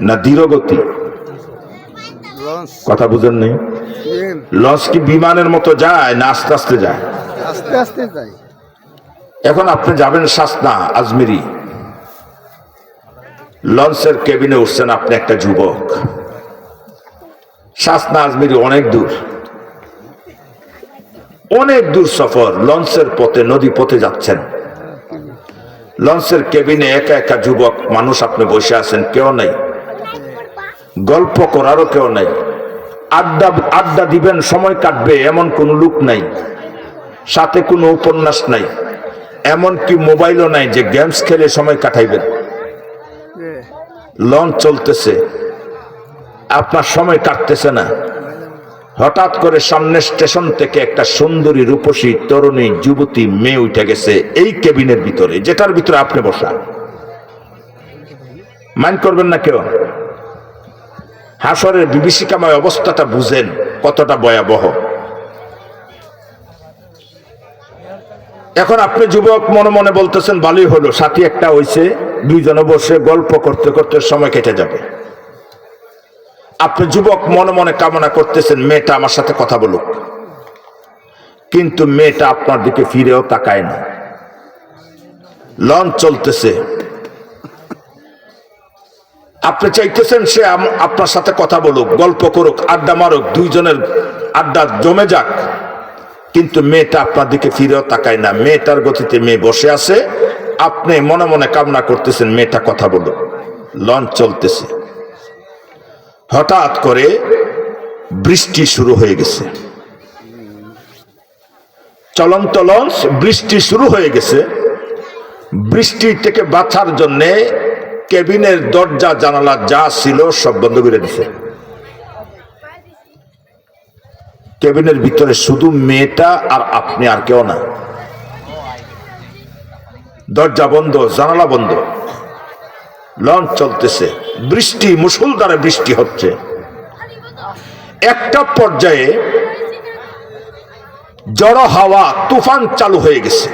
না ধীরগতি কথা বুঝেন নেই? লঞ্চ কি বিমানের মতো যায় না আস্তে আস্তে যায়? আস্তে আস্তে যাই এখন আপনি যাবেন শাসনা আজমিরি। লঞ্চের কেবিনে উঠছেন আপনি একটা যুবক। শাসনা আজমিরি অনেক দূর। অনেক দূর সফর লঞ্চের পথে নদী পথে যাচ্ছেন। লঞ্চের কেবিনে একা একা যুবক মানুষ আপনি বসে আছেন কেউ নেই। গল্প করারও কেউ নাই। আড্ডা আড্ডা দিবেন, সময় কাটবে, এমন কোন লোক নাই। সাথে কোনো উপন্যাস নাই। এমন কি মোবাইলও নাই যে গেমস খেলে সময় কাটাইবেন। লঞ্চ চলতেছে। আপনার সময় কাটতেছে না। হঠাৎ করে সামনের স্টেশন থেকে একটা সুন্দরী রূপসী তরুণী, যুবতী মেয়ে উঠে গেছে এই কেবিনের ভিতরে, যেটার ভিতরে আপনি বসা। মাইন্ড করবেন না কেউ? হাসরের বিভীষিকাময় অবস্থাটা বুঝেন কতটা ভয়াবহ। এখন আপনি যুবক মনে মনে বলতেছেন ভালোই হলো, সাথী একটা হইছে, দুইজনে বসে গল্প করতে করতে সময় কেটে যাবে। আপনি যুবক মনে মনে কামনা করতেছেন, মেয়েটা আমার সাথে কথা বলুক। কিন্তু মেয়েটা আপনার দিকে ফিরেও তাকায় না। লঞ্চ চলতেছে। আপনি চাইতেছেন সে আপনার সাথে কথা বলুক, গল্প করুক, আড্ডা মারুক, দুইজনের আড্ডা জমে যাক। কিন্তু মেয়েটা আপনার দিকে ফিরেও তাকায় না। মেয়েটার গতিতে মেয়ে বসে আছে। আপনি মনে মনে কামনা করতেছেন, মেয়েটা কথা বলুক। লঞ্চ চলতেছে। হঠাৎ করে বৃষ্টি শুরু হয়ে গেছে। চলন্ত লঞ্চ, বৃষ্টি শুরু হয়ে গেছে। বৃষ্টি থেকে বাঁচার জন্যে কেবিনের দরজা, জানালা যা ছিল সব বন্ধ করে দিছে। কেবিনের ভিতরে শুধু মেয়েটা আর আপনি আর কেউ না। দরজা বন্ধ, জানালা বন্ধ। লঞ্চ চলতেছে, বৃষ্টি মুসুলধারে বৃষ্টি হচ্ছে। একটা পর্যায়ে জড় হাওয়া, তুফান চালু হয়ে গেছে।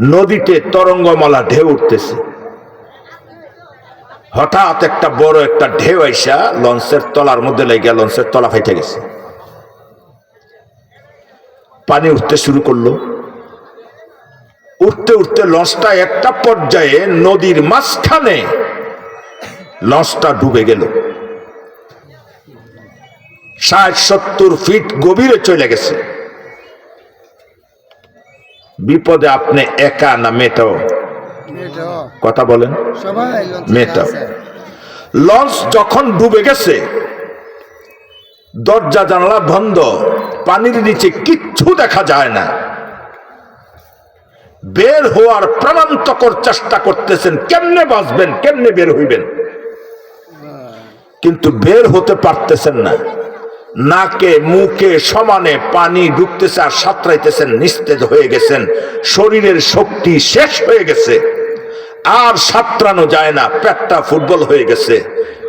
নদীতে তরঙ্গমালা ঢেউ উঠতেছে। হঠাৎ একটা বড় একটা ঢেউ আইসা লঞ্চের তলার মধ্যে লেগে লঞ্চের তলা ফাইটে গেছে। পানি উঠতে শুরু করল। উঠতে উঠতে লঞ্চটা একটা পর্যায়ে নদীর মাঝখানে লঞ্চটা ডুবে গেল। ষাট, সত্তর ফিট গভীরে চলে গেছে। বিপদে আপনি একা না মেয়েটাও? কথা বলেন। মেয়েটা। লঞ্চ যখন ডুবে গেছে দরজা জানালা বন্ধ পানির নিচে কিচ্ছু দেখা যায় না। বের হওয়ার প্রাণান্তকর চেষ্টা করতেছেন কেমনে বাঁচবেন কেমনে বের হইবেন? কিন্তু বের হতে পারতেছেন না। নাকে মুখে সমানে পানি ঢুকতেছে আর সাঁতরাইতেছেন নিস্তেজ হয়ে গেছেন শরীরের শক্তি শেষ হয়ে গেছে। আর সাঁতরানো যায় না, পেটটা ফুটবল হয়ে গেছে।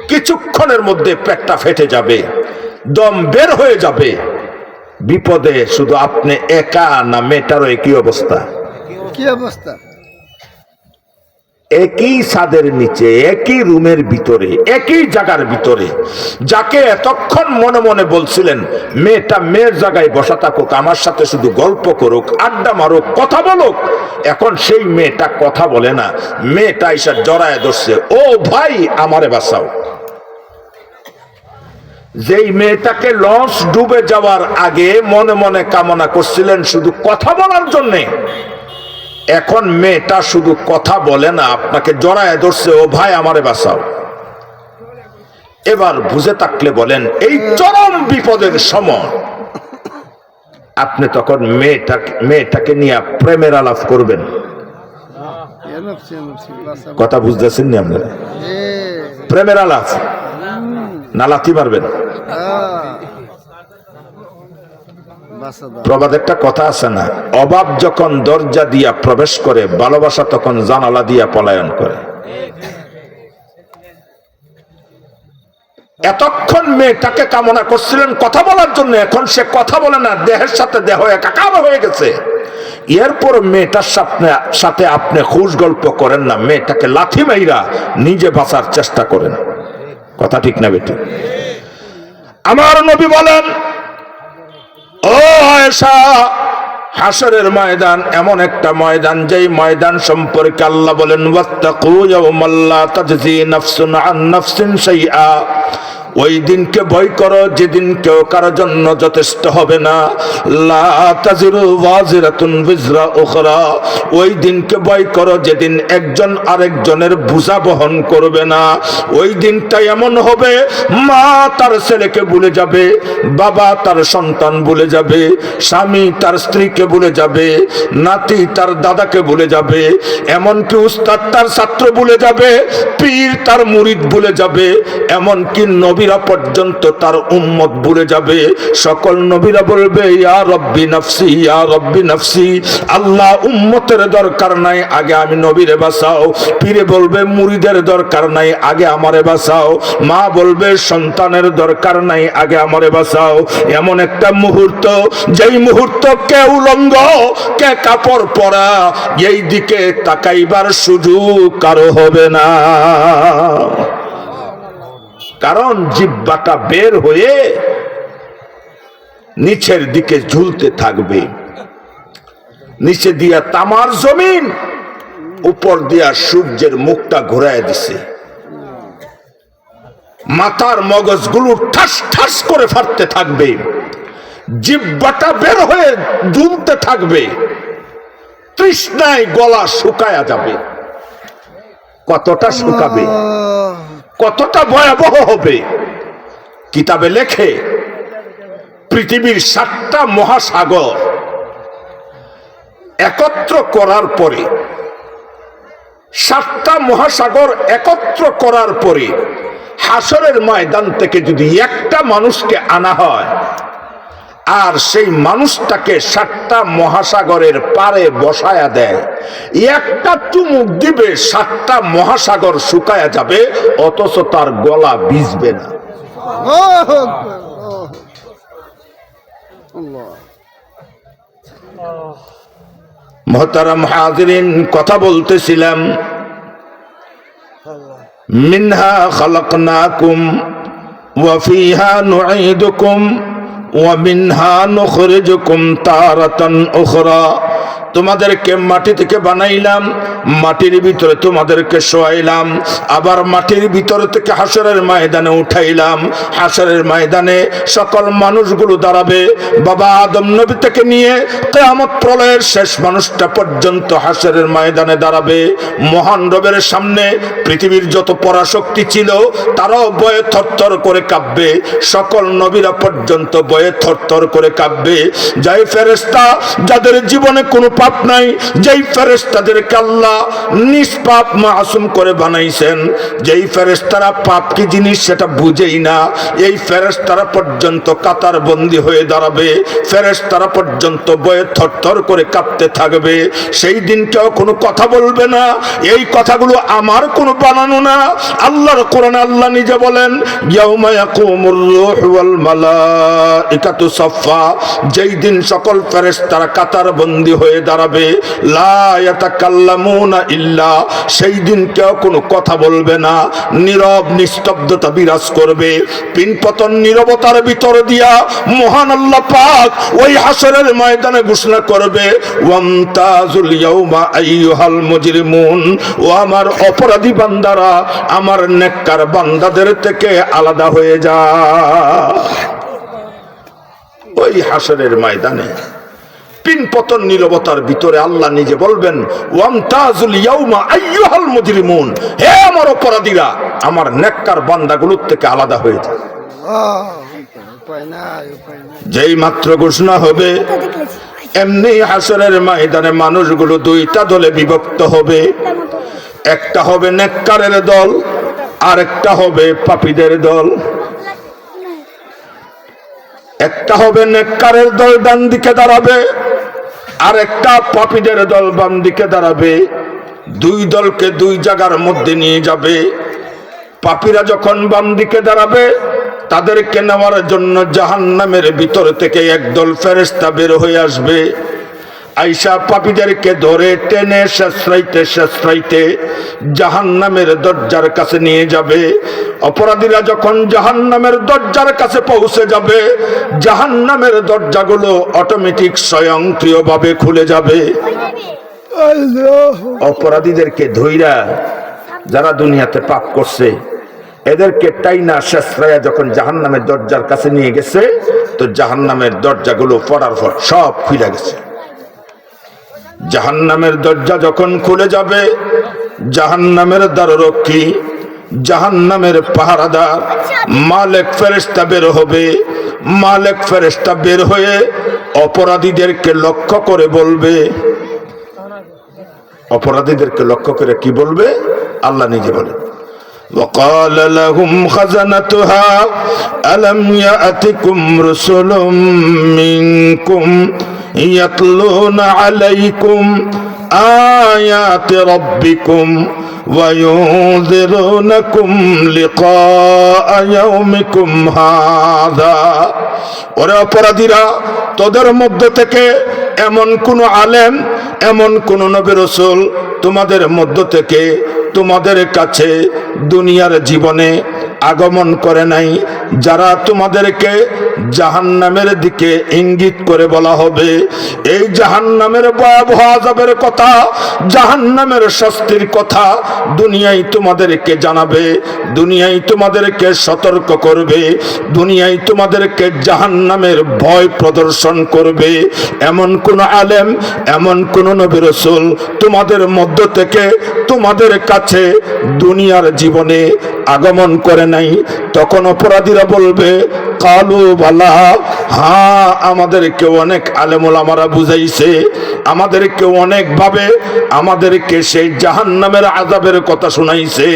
কিছুক্ষণের মধ্যে পেটটা ফেটে যাবে, দম বের হয়ে যাবে। বিপদে শুধু আপনি একা না মেটারও কি অবস্থা। কি অবস্থা? একই ছাদের নিচে, একই রুমের ভিতরে, একই জায়গার ভিতরে, যাকে এতক্ষণ মনে মনে বলছিলেন, মেয়েটা মেয়ের জায়গায় বসা থাকুক, আমার সাথে শুধু গল্প করুক, আড্ডা মারুক, কথা বলুক। এখন সেই মেয়েটা কথা বলে না। মেয়েটা এসে জড়ায় ধরছে, ও ভাই, আমারে বাঁচাও। যেই মেয়েটাকে লঞ্চ ডুবে যাওয়ার আগে মনে মনে কামনা করছিলেন শুধু কথা বলার জন্যে। এখন মেয়েটা শুধু কথা বলে না আপনাকে জড়ায় ধরছে ও ভাই আমারে বাঁচাও। এবার বুঝে থাকলে বলেন এই চরম বিপদের সময় আপনি তখন মেয়েটাকে মেয়েটাকে নিয়ে প্রেমের আলাপ করবেন। কথা বুঝতেছেন নি আপনারা? এ প্রেমের আলাপ না লাথি মারবেন আ বাসা দাও প্রবাদ একটা কথা আছে না। অভাব যখন দরজা দিয়া প্রবেশ করে, ভালোবাসা তখন জানালা দিয়া পলায়ন করে। এতক্ষণ মেয়েটাকে কামনা করছিলেন কথা বলার জন্য, এখন সে কথা বলে না, দেহের সাথে দেহ একাকার হয়ে গেছে। এরপর মেয়েটার সাথে সাথে আপনি খুশ গল্প করেন না, মেয়েটাকে লাথি মাইরা নিজে বাঁচার চেষ্টা করেন। কথা ঠিক না বেটি? আমার নবী বলেন আয়েশা হাসরের ময়দান এমন একটা ময়দান, যেই ময়দান সম্পর্কে আল্লাহ বলেন, ওয়াত্তাকু ইয়াউমাল্লা তাজজি নাফসুন আন নাফসিন শাইআ। ওই দিনকে ভয় করো, যেদিন কেউ কারোর জন্য যথেষ্ট হবে না। ওই দিনকে ভয় করো, যেদিন একজন আরেকজনের বোঝা বহন করবে না। ওই দিনটা এমন হবে, মা তার ছেলেকে ভুলে যাবে, বাবা তার সন্তান ভুলে যাবে, স্বামী তার স্ত্রীকে ভুলে যাবে, নাতি তার দাদাকে ভুলে যাবে, এমনকি উস্তাদ তার ছাত্র ভুলে যাবে, পীর তার মুরিদ ভুলে যাবে, এমনকি নবীরা পর্যন্ত তার উম্মত ভুলে যাবে। সকল নবীরা বলবে, ইয়া রব্বি নফসি, ইয়া রব্বি নফসি। আল্লাহ উম্মতের দরকার নাই, আগে আমি নবীরে বাঁচাও। পীরে বলবে, মুরিদের দরকার নাই, আগে আমারে বাঁচাও। মা বলবে, সন্তানের দরকার নাই, আগে আমারে বাঁচাও। এমন একটা মুহূর্ত, যেই মুহূর্ত কে উলঙ্গ, কে কাপড় পরা, এই দিকে তাকাইবার সুযোগ কারও হবে না। কারণ জিব্বাটা বের হয়ে নিচের দিকে ঝুলতে থাকবে। নিচে দিয়া তামার জমিন, উপর দিয়া সূর্যের মুখটা ঘুরায় দিছে। মাথার মগজগুলো ঠাস ঠাস করে ফাটতে থাকবে। জিব্বাটা বের হয়ে দুলতে থাকবে। তৃষ্ণায় গলা শুকায়া যাবে। কতটা শুকাবে? কতটা ভয়াবহ হবে? কিতাবে লেখে, পৃথিবীর সাতটা মহাসাগর একত্র করার পরে, সাতটা মহাসাগর একত্র করার পরে, হাসরের ময়দান থেকে যদি একটা মানুষকে আনা হয় আর সেই মানুষটাকে সাতটা মহাসাগরের পারে বসায়া দেয়। একটা চুমুক দিবে সাতটা মহাসাগর শুকায়া যাবে অথচ তার গলা ভিজবে না। মহতারাম হাজরিন কথা বলতেছিলাম। মিনহা খালাকনাকুম ওয়া ফিহা নুঈদুকুম। ওয়া মিনহা নুখরিজুকুম তারাতান উখরা তোমাদেরকে মাটি থেকে বানাইলাম, মাটির ভিতরে তোমাদেরকে শোয়াইলাম, আবার মাটির ভিতর থেকে হাসরের ময়দানে উঠাইলাম। হাসরের ময়দানে সকল মানুষগুলো দাঁড়াবে, বাবা আদম নবী থেকে নিয়ে কেয়ামত প্রলয়ের শেষ মানুষটা পর্যন্ত হাসরের ময়দানে দাঁড়াবে। মহান রবের সামনে পৃথিবীর যত পরাশক্তি ছিল, তারাও বয়ে থরথর করে কাঁপবে। সকল নবীরা পর্যন্ত বয়ে থরথর করে কাঁপবে। যাই ফেরেস্তা যাদের জীবনে কোনো পাপ নাই, যেই ফেরেস্তাদেরকে আল্লাহ নিষ্পাপ মাসুম করে বানাইছেন, যেই ফেরেস্তারা পাপ কি জিনিস সেটা বুঝেই না, এই ফেরেস্তারা পর্যন্ত কাতার বন্দি হয়ে দাঁড়াবে ফেরেস্তারা পর্যন্ত বয়ে থরথর করে কাঁপতে থাকবে, সেই দিন কেউ কোনো কথা বলবে না, এই কথাগুলো আমার কোনো বানানো না, আল্লাহর কোরআনে আল্লাহ নিজে বলেন যেই দিন সকল ফেরেশতারা কাতার বন্দি হয়ে দাঁড়াবে। ইল্লা, সেই দিন কেউ কোনো কথা বলবে না। নীরব নিস্তব্ধতা বিরাজ করবে। পিনপতন নীরবতার ভিতর দিয়া মহান আল্লাহ পাক ওই হাসরের ময়দানে ঘোষণা করবে, ওয়ামতাজুল ইয়াউমা আইয়ুহাল মুজরিমুন ও আমার অপরাধী বান্দারা, আমার নেককার বান্দাদের থেকে আলাদা হয়ে যা। ওই হাসরের ময়দানে পিন পতন নীরবতার ভিতরে আল্লাহ নিজে বলবেন হে আমার অপরাধীরা, আমার নেককার বান্দাগুলোর থেকে আলাদা হয়ে যেই মাত্র ঘোষণা হবে, এমনি হাসনের ময়দানে মানুষগুলো দুইটা দলে বিভক্ত হবে। একটা হবে নেককারের দল আর একটা হবে পাপীদের দল। একটা হবে নেককারের দল, ডান দিকে দাঁড়াবে আর একটা পাপিদের দল বাম দিকে দাঁড়াবে। দুই দলকে দুই জায়গার মধ্যে নিয়ে যাবে। পাপিরা যখন বাম দিকে দাঁড়াবে, তাদেরকে নেওয়ার জন্য জাহান্নামের ভিতর থেকে একদল ফেরেস্তা বের হয়ে আসবে। আইসা পাপীদেরকে ধরে টেনে শেষরাইতে শেষরাইতে জাহান নামের দরজার কাছে নিয়ে যাবে। অপরাধীরা যখন জাহান নামের দরজার কাছে পৌঁছে যাবে জাহান নামের দরজাগুলো অটোমেটিক স্বয়ংক্রিয়ভাবে খুলে যাবে। অপরাধীদেরকে ধইরা যারা দুনিয়াতে পাপ করছে এদেরকে টাইনা শেষরায়া যখন জাহান নামের দরজার কাছে নিয়ে গেছে তো জাহান নামের দরজাগুলো পড়ার পর সব খুলে গেছে। জাহান নামের দরজা যখন খুলে যাবে জাহান নামের দ্বাররক্ষী জাহান নামের পাহারাদার মালেক ফেরেস্তা বের হবে। মালেক ফেরেস্তা বের হয়ে অপরাধীদেরকে লক্ষ্য করে বলবে, অপরাধীদেরকে লক্ষ্য করে কি বলবে? আল্লাহ নিজে বলে وقال لهم خزنتها ألم يأتكم رسل منكم يتلون عليكم آيات ربكم وينذرونكم لقاء يومكم هذا ওরে অপরাধীরা তোদের মধ্য থেকে এমন কোন আলেম এমন কোন নবী রসুল তোমাদের মধ্য থেকে তোমাদের কাছে দুনিয়ার জীবনে আগমন করে নাই। যারা তোমাদেরকে জাহান্নামের দিকে ইঙ্গিত করে বলা হবে, এই জাহান্নামের ভয়াবহ আযাবের কথা, জাহান্নামের শাস্তির কথা দুনিয়ায় তোমাদেরকে জানাবে, দুনিয়ায় তোমাদেরকে সতর্ক করবে, দুনিয়ায় তোমাদেরকে জাহান্নামের ভয় প্রদর্শন করবে। এমন কোন আলেম, এমন কোন নবী রসুল তোমাদের মধ্য থেকে, তোমাদের কাছে দুনিয়ার জীবনে আগমন করে নাই তখন অপরাধীরা বলবে কালু বালা হ্যাঁ আমাদেরকে অনেক আলেমুল আমারা বুঝাইছে আমাদেরকে অনেক ভাবে আমাদেরকে সেই জাহান নামের আজাবের কথা শুনাইছে।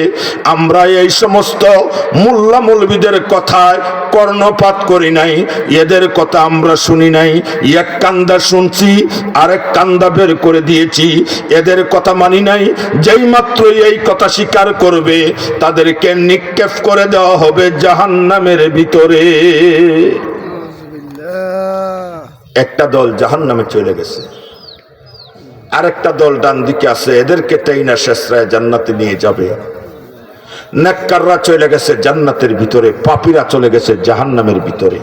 আমরা এই সমস্ত মোল্লা মৌলবিদের কথায় কর্ণপাত করি নাই, এদের কথা আমরা শুনি নাই। এক কান্দা শুনছি, আরেক কান্দা বের করে দিয়েছি, এদের কথা মানি নাই। যেই মাত্র এই কথা স্বীকার করবে, তাদেরকে নিক্ষেপ করে দেওয়া হবে জাহান নামের ভিতরে। একটা দল জাহান নামে চলে গেছে। আর একটা দল ডান দিকে আছে, এদেরকে টাইনা শেষরায় জান্নাতে নিয়ে যাবে। নাক্কাররা চলে গেছে জান্নাতের ভিতরে, পাপিরা চলে গেছে জাহান্নামের ভিতরে।